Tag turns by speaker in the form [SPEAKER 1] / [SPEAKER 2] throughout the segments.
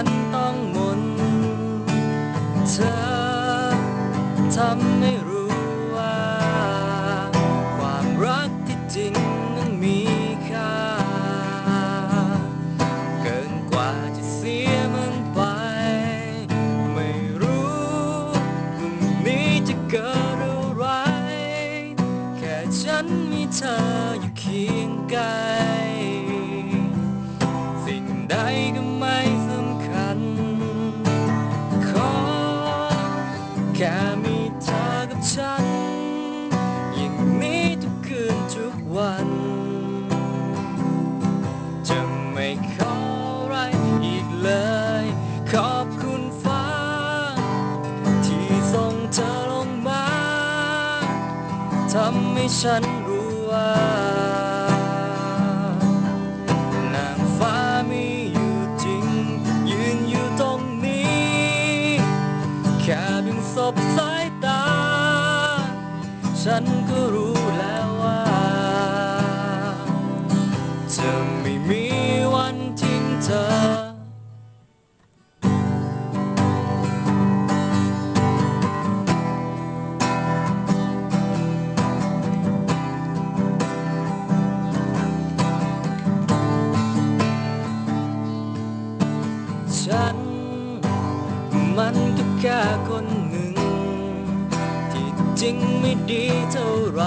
[SPEAKER 1] ันต้องมน เธอทำให้รู้ว่า ความรักที่จริงนั้นมีค่า เกินกว่าจะเสียมันไป ไม่รู้พรุ่งนี้จะเกิดอะไร แค่ฉันมีเธออยู่เคียงกายสิ่งใดก็ อย่างนี้ทุกคืนทุกวัน จะไม่ขออะไรอีกเลย ขอบคุณฟ้า ที่ส่งเธอลงมาทำให้ฉันรู้ว่านางฟ้ามีอยู่จริง ยืนอยู่ตรงนี้ แค่เพียงสบสาย ฉันก็รู้แล้วว่า จะไม่มีวันทิ้งเธอ ฉันมันก็แค่คนหนึ่ง จริงไม่ดีเท่าไร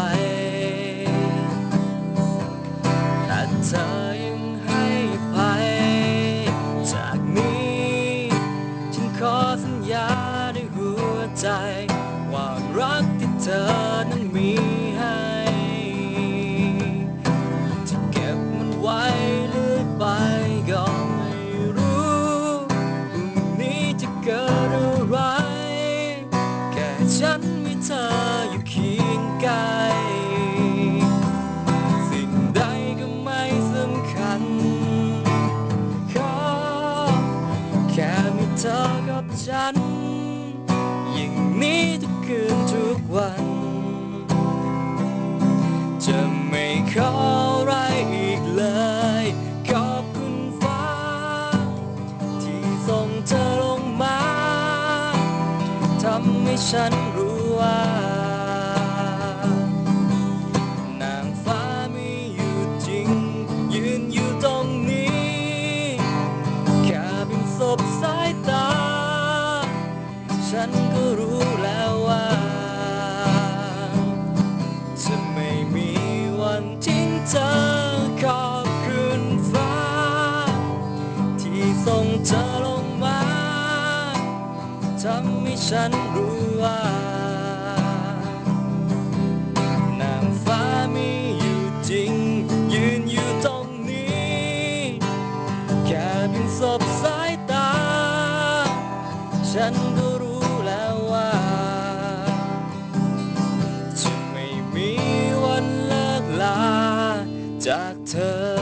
[SPEAKER 1] แต่เธอยังให้ไป จากนี้ ฉันขอสัญญาด้วยหัวใจ ธอกับฉัน อย่างนี้ทุกคืนทุกวัน จะไม่ขออะไรอีกเลย ขอบคุณฟ้า ที่ส่งเธอลงมาทำให้ฉันรู้ว่า ฉันก็รู้แล้วว่าจะไม่มีวันทิ้งเธอขอบคุณฟ้า ที่ส่งเธอลงมาทำให้ฉันรู้ว่านางฟ้ามีอยู่จริง ยืนอยู่ตรงนี้ แค่เพียงสบสายตา ฉัน จากเธอ